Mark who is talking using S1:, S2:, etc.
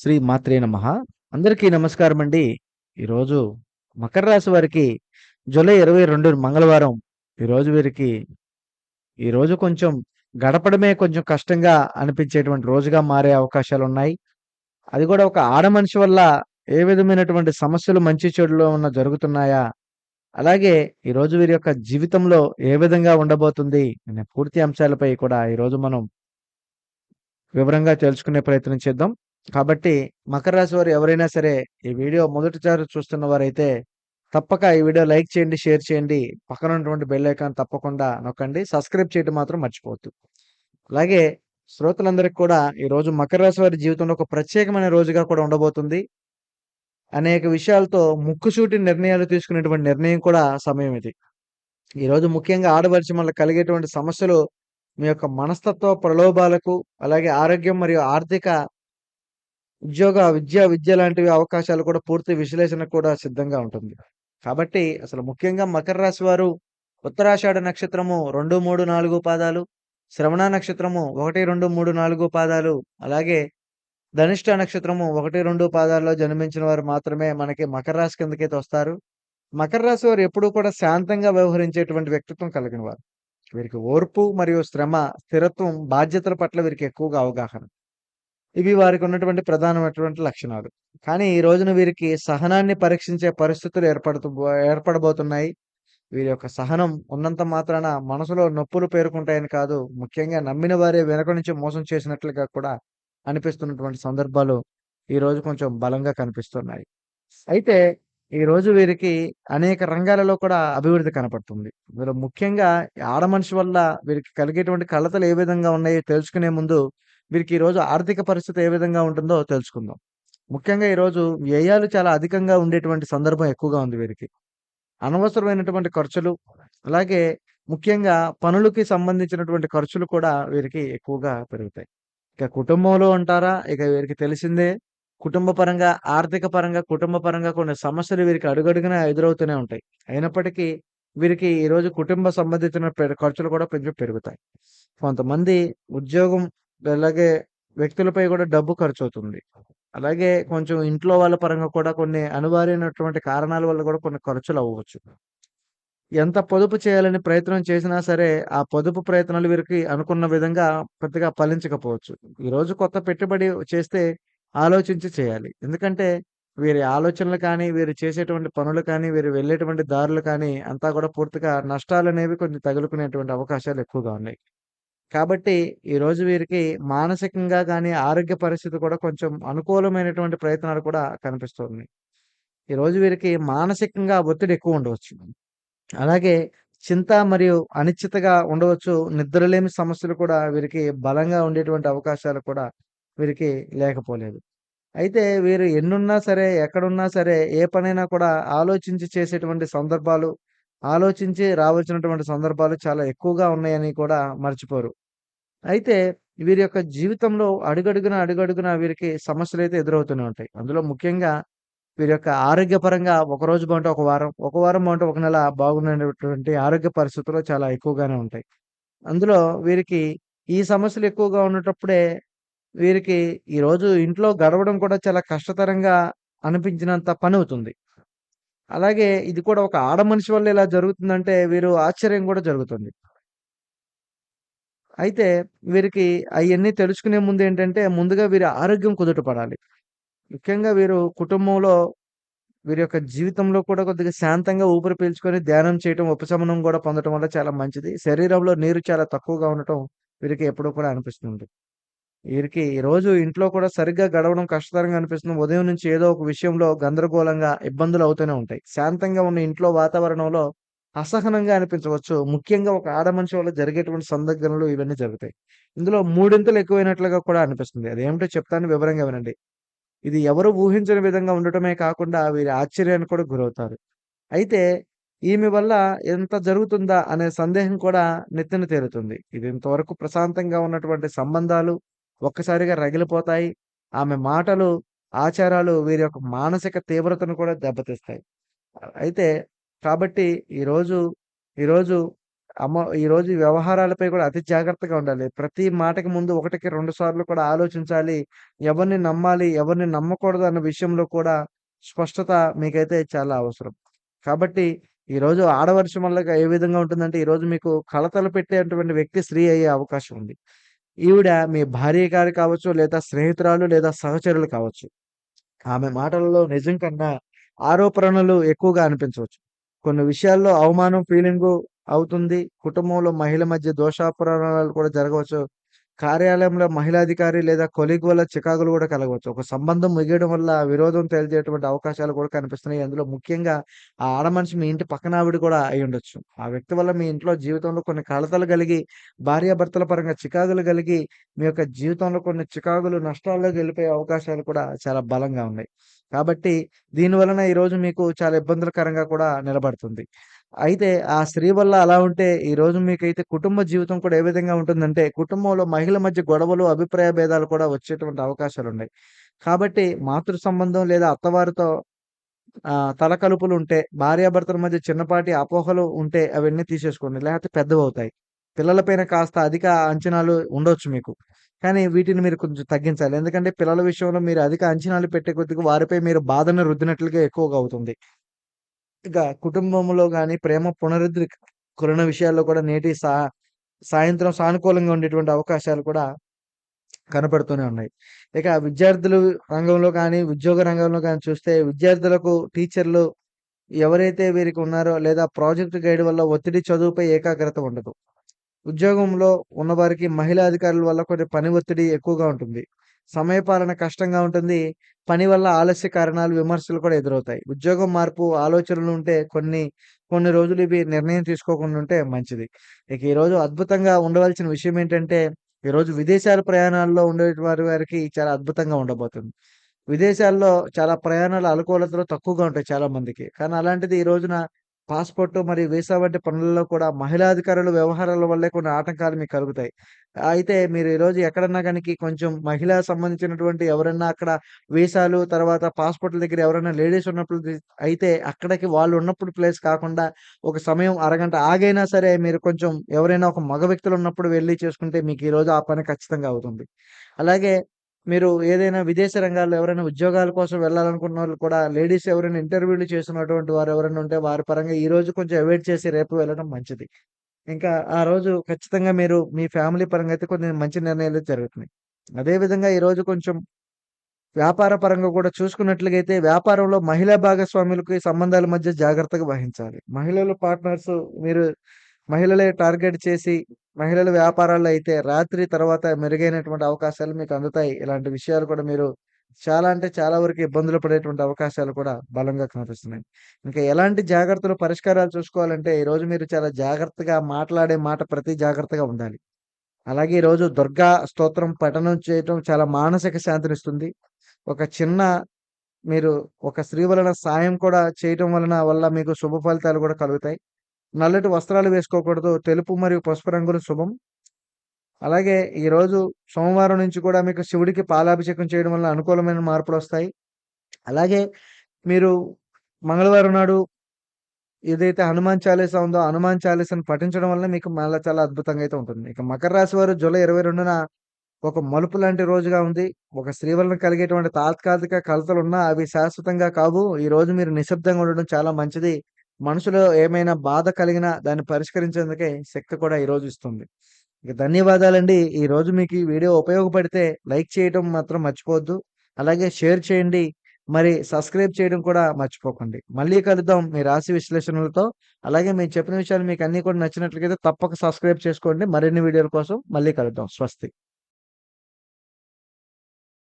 S1: శ్రీ మాత్రే నమ. అందరికీ నమస్కారం అండి. ఈరోజు మకర రాశి వారికి జూలై ఇరవై రెండు మంగళవారం. ఈరోజు వీరికి ఈరోజు కొంచెం గడపడమే కొంచెం కష్టంగా అనిపించేటువంటి రోజుగా మారే అవకాశాలు ఉన్నాయి అది కూడా ఒక ఆడ మనిషి వల్ల ఏ విధమైనటువంటి సమస్యలు మంచి చెడులో ఉన్న జరుగుతున్నాయా? అలాగే ఈరోజు వీరి యొక్క జీవితంలో ఏ విధంగా ఉండబోతుంది అనే పూర్తి అంశాలపై కూడా ఈరోజు మనం వివరంగా తెలుసుకునే ప్రయత్నం చేద్దాం. కాబట్టి మకర రాశి వారు ఎవరైనా సరే ఈ వీడియో మొదటిసారి చూస్తున్న వారైతే తప్పక ఈ వీడియో లైక్ చేయండి షేర్ చేయండి. పక్కన ఉన్నటువంటి బెల్ ఐకాన్ తప్పకుండా నొక్కండి. సబ్స్క్రైబ్ చేయడం మాత్రం మర్చిపోవద్దు. అలాగే శ్రోతలందరికీ కూడా ఈ రోజు మకర రాశి వారి జీవితంలో ఒక ప్రత్యేకమైన రోజుగా కూడా ఉండబోతుంది. అనేక విషయాలతో ముక్కుసూటి నిర్ణయాలు తీసుకునేటువంటి నిర్ణయం కూడా సమయం ఇది. ఈరోజు ముఖ్యంగా ఆడవలసి వల్ల కలిగేటువంటి సమస్యలు మీ యొక్క మనస్తత్వ ప్రలోభాలకు అలాగే ఆరోగ్యం మరియు ఆర్థిక ఉద్యోగ విద్య విద్య లాంటివి అవకాశాలు కూడా పూర్తి విశ్లేషణ కూడా సిద్ధంగా ఉంటుంది. కాబట్టి అసలు ముఖ్యంగా మకర రాశి వారు ఉత్తరాషాఢ నక్షత్రము రెండు మూడు నాలుగు పాదాలు శ్రవణ నక్షత్రము ఒకటి రెండు మూడు నాలుగు పాదాలు అలాగే ధనిష్ట నక్షత్రము ఒకటి రెండు పాదాల్లో జన్మించిన వారు మాత్రమే మనకి మకర రాశి కిందకైతే వస్తారు. మకర రాశి వారు ఎప్పుడూ కూడా శాంతంగా వ్యవహరించేటువంటి వ్యక్తిత్వం కలిగిన వారు. వీరికి ఓర్పు మరియు శ్రమ స్థిరత్వం బాధ్యతల పట్ల వీరికి ఎక్కువగా అవగాహన. ఇవి వారికి ఉన్నటువంటి ప్రధానమైనటువంటి లక్షణాలు. కానీ ఈ రోజున వీరికి సహనాన్ని పరీక్షించే పరిస్థితులు ఏర్పడుతూ ఏర్పడబోతున్నాయి. వీరి యొక్క సహనం ఉన్నంత మాత్రాన మనసులో నొప్పులు పేరుకుంటాయని కాదు ముఖ్యంగా నమ్మిన వారే వెనక నుంచి మోసం చేసినట్లుగా కూడా అనిపిస్తున్నటువంటి సందర్భాలు ఈ రోజు కొంచెం బలంగా కనిపిస్తున్నాయి. అయితే ఈ రోజు వీరికి అనేక రంగాలలో కూడా అభివృద్ధి కనపడుతుంది. ఇందులో ముఖ్యంగా ఆడ మనిషి వల్ల వీరికి కలిగేటువంటి కలతలు ఏ విధంగా ఉన్నాయో తెలుసుకునే ముందు వీరికి ఈరోజు ఆర్థిక పరిస్థితి ఏ విధంగా ఉంటుందో తెలుసుకుందాం. ముఖ్యంగా ఈరోజు వ్యయాలు చాలా అధికంగా ఉండేటువంటి సందర్భం ఎక్కువగా ఉంది వీరికి. అనవసరమైనటువంటి ఖర్చులు అలాగే ముఖ్యంగా పనులకి సంబంధించినటువంటి ఖర్చులు కూడా వీరికి ఎక్కువగా పెరుగుతాయి. ఇక కుటుంబంలో అంటారా ఇక వీరికి తెలిసిందే కుటుంబ పరంగా ఆర్థిక పరంగా కుటుంబ పరంగా కొన్ని సమస్యలు వీరికి అడుగడుగున ఎదురవుతూనే ఉంటాయి. అయినప్పటికీ వీరికి ఈరోజు కుటుంబ సంబంధించిన ఖర్చులు కూడా కొంచెం పెరుగుతాయి. కొంతమంది ఉద్యోగం అలాగే వ్యక్తులపై కూడా డబ్బు ఖర్చు అవుతుంది అలాగే కొంచెం ఇంట్లో వాళ్ళ పరంగా కూడా కొన్ని అనివార్యమైనటువంటి కారణాల వల్ల కూడా కొన్ని ఖర్చులు అవ్వచ్చు. ఎంత పొదుపు చేయాలని ప్రయత్నం చేసినా సరే ఆ పొదుపు ప్రయత్నాలు వీరికి అనుకున్న విధంగా పెద్దగా ఫలించకపోవచ్చు. ఈరోజు కొత్త పెట్టుబడి చేస్తే ఆలోచించి చేయాలి. ఎందుకంటే వీరి ఆలోచనలు కానీ వీరు చేసేటువంటి పనులు కానీ వీరు వెళ్ళేటువంటి దారులు కానీ అంతా కూడా పూర్తిగా నష్టాలు అనేవి కొన్ని తగులుకునేటువంటి అవకాశాలు ఎక్కువగా ఉన్నాయి. కాబట్టి ఈరోజు వీరికి మానసికంగా కానీ ఆరోగ్య పరిస్థితి కూడా కొంచెం అనుకూలమైనటువంటి ప్రయత్నాలు కూడా కనిపిస్తుంది. ఈరోజు వీరికి మానసికంగా ఒత్తిడి ఎక్కువ ఉండవచ్చు. అలాగే చింత మరియు అనిశ్చితగా ఉండవచ్చు. నిద్రలేమి సమస్యలు కూడా వీరికి బలంగా ఉండేటువంటి అవకాశాలు కూడా వీరికి లేకపోలేదు. అయితే వీరు ఎన్నున్నా సరే ఎక్కడున్నా సరే ఏ పనైనా కూడా ఆలోచించి చేసేటువంటి సందర్భాలు ఆలోచించి రావాల్సినటువంటి సందర్భాలు చాలా ఎక్కువగా ఉన్నాయని కూడా మర్చిపోరు. అయితే వీరి యొక్క జీవితంలో అడుగడుగున అడుగడుగున వీరికి సమస్యలు అయితే ఎదురవుతూనే ఉంటాయి. అందులో ముఖ్యంగా వీరి యొక్క ఆరోగ్యపరంగా ఒక రోజు బాగుంటే ఒక వారం ఒక వారం బాగుంటే ఒక నెల బాగున్నటువంటి ఆరోగ్య పరిస్థితులు చాలా ఎక్కువగానే ఉంటాయి. అందులో వీరికి ఈ సమస్యలు ఎక్కువగా ఉన్నటప్పుడే వీరికి ఈరోజు ఇంట్లో గడవడం కూడా చాలా కష్టతరంగా అనిపించినంత పని అవుతుంది. అలాగే ఇది కూడా ఒక ఆడ మనిషి వల్ల ఇలా జరుగుతుందంటే వీరు ఆశ్చర్యం కూడా జరుగుతుంది. అయితే వీరికి అవన్నీ తెలుసుకునే ముందు ఏంటంటే ముందుగా వీరి ఆరోగ్యం కుదుటపడాలి ముఖ్యంగా వీరు కుటుంబంలో వీరి యొక్క జీవితంలో కూడా కొద్దిగా శాంతంగా ఊపిరి పీల్చుకొని ధ్యానం చేయటం ఉపశమనం కూడా పొందడం వల్ల చాలా మంచిది. శరీరంలో నీరు చాలా తక్కువగా ఉండటం వీరికి ఎప్పుడూ కూడా అనిపిస్తుంది వీరికి ఈ రోజు ఇంట్లో కూడా సరిగ్గా గడవడం కష్టతరంగా అనిపిస్తుంది. ఉదయం నుంచి ఏదో ఒక విషయంలో గందరగోళంగా ఇబ్బందులు అవుతూనే ఉంటాయి. శాంతంగా ఉన్న ఇంట్లో వాతావరణంలో అసహనంగా అనిపించవచ్చు. ముఖ్యంగా ఒక ఆడ మనిషి వల్ల జరిగేటువంటి సందర్భనలు ఇవన్నీ జరుగుతాయి. ఇందులో మూడింతలు ఎక్కువైనట్లుగా కూడా అనిపిస్తుంది. అదేమిటో చెప్తాను వివరంగా వినండి. ఇది ఎవరు ఊహించని విధంగా ఉండటమే కాకుండా వీరి ఆశ్చర్యానికి కూడా గురవుతారు. అయితే ఈమె వల్ల ఎంత జరుగుతుందా అనే సందేహం కూడా నెత్తిన తేలుతుంది. ఇది ఇంతవరకు ప్రశాంతంగా ఉన్నటువంటి సంబంధాలు ఒక్కసారిగా రగిలిపోతాయి ఆమె మాటలు ఆచారాలు వీరి యొక్క మానసిక తీవ్రతను కూడా దెబ్బతీస్తాయి అయితే కాబట్టి ఈరోజు ఈరోజు అమ్మ ఈరోజు వ్యవహారాలపై కూడా అతి జాగ్రత్తగా ఉండాలి. ప్రతి మాటకి ముందు ఒకటికి రెండు సార్లు కూడా ఆలోచించాలి. ఎవరిని నమ్మాలి, ఎవరిని నమ్మకూడదు అన్న విషయంలో కూడా స్పష్టత మీకైతే చాలా అవసరం. కాబట్టి ఈరోజు ఆడవర్షం వల్ల ఏ విధంగా ఉంటుందంటే ఈరోజు మీకు కలతలు పెట్టేటువంటి వ్యక్తి స్త్రీ అయ్యే అవకాశం ఉంది. ఈవిడ మీ భార్య గారు కావచ్చు, లేదా స్నేహితురాలు, లేదా సహచరులు కావచ్చు. ఆమె మాటలలో నిజం కన్నా ఆరోపణలు ఎక్కువగా అనిపించవచ్చు. కొన్ని విషయాల్లో అవమానం ఫీలింగు అవుతుంది. కుటుంబంలో మహిళ మధ్య దోషాపరాణాలు కూడా జరగవచ్చు. కార్యాలయంలో మహిళాధికారి లేదా కొలీగ్ వల్ల చికాకులు కూడా కలగవచ్చు. ఒక సంబంధం ముగియడం వల్ల విరోధం తేల్చేటువంటి అవకాశాలు కూడా కనిపిస్తున్నాయి. అందులో ముఖ్యంగా ఆ ఆడమనిషి మీ ఇంటి పక్కన ఆవిడ కూడా అయ్యుండొచ్చు. ఆ వ్యక్తి వల్ల మీ ఇంట్లో జీవితంలో కొన్ని కలతలు కలిగి, భార్యాభర్తల పరంగా చికాకులు కలిగి, మీ యొక్క జీవితంలో కొన్ని చికాకులు నష్టాల్లోకి వెళ్ళిపోయే అవకాశాలు కూడా చాలా బలంగా ఉన్నాయి. కాబట్టి దీని వలన ఈరోజు మీకు చాలా ఇబ్బందులకరంగా కూడా నిలబడుతుంది. అయితే ఆ స్త్రీ వల్ల అలా ఉంటే ఈ రోజు మీకైతే కుటుంబ జీవితం కూడా ఏ విధంగా ఉంటుందంటే, కుటుంబంలో మహిళల మధ్య గొడవలు, అభిప్రాయ భేదాలు కూడా వచ్చేటువంటి అవకాశాలు ఉన్నాయి కాబట్టి మాతృ సంబంధం లేదా అత్తవారితో తలకలుపులు ఉంటే భార్యాభర్తల మధ్య చిన్నపాటి అపోహలు ఉంటే అవన్నీ తీసేసుకోండి. లేకపోతే పెద్దవవుతాయి. పిల్లల పైన కాస్త అధిక అంచనాలు ఉండొచ్చు మీకు. కానీ వీటిని మీరు కొంచెం తగ్గించాలి. ఎందుకంటే పిల్లల విషయంలో మీరు అధిక అంచనాలు పెట్టే కొద్దిగా వారిపై మీరు బాధను రుద్దినట్లుగా ఎక్కువగా అవుతుంది. ఇక కుటుంబంలో కానీ ప్రేమ పునరుద్ధరించుకున్న విషయాల్లో కూడా నేటి సా సాయంత్రం సానుకూలంగా ఉండేటువంటి అవకాశాలు కూడా కనపడుతూనే ఉన్నాయి. ఇక విద్యార్థులు రంగంలో కానీ, ఉద్యోగ రంగంలో కానీ చూస్తే విద్యార్థులకు టీచర్లు ఎవరైతే వీరికి ఉన్నారో లేదా ప్రాజెక్ట్ గైడ్ వల్ల ఒత్తిడి చదువుపై ఏకాగ్రత ఉండదు. ఉద్యోగంలో ఉన్నవారికి మహిళా అధికారుల వల్ల కొన్ని పని ఒత్తిడి ఎక్కువగా ఉంటుంది. సమయపాలన కష్టంగా ఉంటుంది. పని వల్ల ఆలస్య కారణాలు, విమర్శలు కూడా ఎదురవుతాయి. ఉద్యోగం మార్పు ఆలోచనలు ఉంటే కొన్ని, కొన్ని రోజులు ఇవి నిర్ణయం తీసుకోకుండా ఉంటే మంచిది. ఇక ఈరోజు అద్భుతంగా ఉండవలసిన విషయం ఏంటంటే, ఈరోజు విదేశాల ప్రయాణాల్లో ఉండే వారి వారికి చాలా అద్భుతంగా ఉండబోతుంది. విదేశాల్లో చాలా ప్రయాణాల అనుకూలతలు తక్కువగా ఉంటాయి చాలా మందికి. కానీ అలాంటిది ఈ రోజున పాస్‌పోర్ట్ మరియు వీసా వంటి పనులలో కూడా మహిళా అధికారుల వ్యవహారాల వల్లే కొన్ని ఆటంకాలు మీకు కలుగుతాయి. అయితే మీరు ఈరోజు ఎక్కడన్నా కనుక కొంచెం మహిళా సంబంధించినటువంటి ఎవరన్నా అక్కడ వీసాలు తర్వాత పాస్‌పోర్ట్‌ల దగ్గర ఎవరైనా లేడీస్ ఉన్నప్పుడు అయితే అక్కడికి వాళ్ళు ఉన్నప్పుడు ప్లేస్ కాకుండా ఒక సమయం అరగంట ఆగైనా సరే మీరు కొంచెం ఎవరైనా ఒక మగ వ్యక్తులు ఉన్నప్పుడు వెళ్ళి చేసుకుంటే మీకు ఈరోజు ఆ పని ఖచ్చితంగా అవుతుంది. అలాగే మీరు ఏదైనా విదేశ రంగాల్లో ఎవరైనా ఉద్యోగాల కోసం వెళ్ళాలనుకున్న వాళ్ళు కూడా లేడీస్ ఎవరైనా ఇంటర్వ్యూలు చేస్తున్నటువంటి వారు ఎవరైనా ఉంటే వారి పరంగా ఈ రోజు కొంచెం అవాయిడ్ చేసి రేపు వెళ్ళడం మంచిది. ఇంకా ఆ రోజు ఖచ్చితంగా మీరు మీ ఫ్యామిలీ పరంగా అయితే కొన్ని మంచి నిర్ణయాలు జరుగుతున్నాయి. అదేవిధంగా ఈరోజు కొంచెం వ్యాపార పరంగా కూడా చూసుకున్నట్లుగైతే వ్యాపారంలో మహిళా భాగస్వాములకి సంబంధాల మధ్య జాగ్రత్తగా వహించాలి. మహిళలు పార్ట్నర్స్ మీరు మహిళలే టార్గెట్ చేసి మహిళల వ్యాపారాల్లో అయితే రాత్రి తర్వాత మెరుగైనటువంటి అవకాశాలు మీకు అందుతాయి. ఇలాంటి విషయాలు కూడా మీరు చాలా అంటే చాలా వరకు ఇబ్బందులు పడేటువంటి అవకాశాలు కూడా బలంగా కనిపిస్తున్నాయి. ఇంకా ఎలాంటి జాగ్రత్తలు పరిష్కారాలు చూసుకోవాలంటే ఈరోజు మీరు చాలా జాగ్రత్తగా మాట్లాడే మాట ప్రతి జాగ్రత్తగా ఉండాలి. అలాగే ఈరోజు దుర్గా స్తోత్రం పఠనం చేయటం చాలా మానసిక శాంతినిస్తుంది. ఒక చిన్న మీరు ఒక స్త్రీ వలన సాయం కూడా చేయటం వలన వల్ల మీకు శుభ ఫలితాలు కూడా కలుగుతాయి. నల్లటి వస్త్రాలు వేసుకోకూడదు. తెలుపు మరియు పసుపు రంగులు శుభం. అలాగే ఈరోజు సోమవారం నుంచి కూడా మీకు శివుడికి పాలాభిషేకం చేయడం వల్ల అనుకూలమైన మార్పులు వస్తాయి అలాగే మీరు మంగళవారం నాడు ఏదైతే హనుమాన్ చాలీసా ఉందో, హనుమాన్ చాలీసాను పఠించడం వల్ల మీకు మళ్ళీ చాలా అద్భుతంగా అయితే ఉంటుంది. ఇక మకర రాశి వారు జూలై 22న ఒక మలుపు లాంటి రోజుగా ఉంది. ఒక స్త్రీ వలన కలిగేటువంటి తాత్కాలిక కలతలు ఉన్నా అవి శాశ్వతంగా కావు. ఈరోజు మీరు నిశ్శబ్దంగా ఉండడం చాలా మంచిది. మనసులో ఏమైనా బాధ కలిగినా దాన్ని పరిష్కరించేందుకే శక్తి కూడా ఈరోజు ఇస్తుంది. ఇక ధన్యవాదాలండి. ఈరోజు మీకు ఈ వీడియో ఉపయోగపడితే లైక్ చేయటం మాత్రం మర్చిపోవద్దు. అలాగే షేర్ చేయండి. మరి సబ్స్క్రైబ్ చేయడం కూడా మర్చిపోకండి. మళ్ళీ కలుద్దాం మీ రాశి విశ్లేషణలతో. అలాగే మేము చెప్పిన విషయాలు మీకు అన్ని కూడా నచ్చినట్లయితే తప్పక సబ్స్క్రైబ్ చేసుకోండి. మరిన్ని వీడియోల కోసం మళ్ళీ కలుద్దాం. స్వస్తి.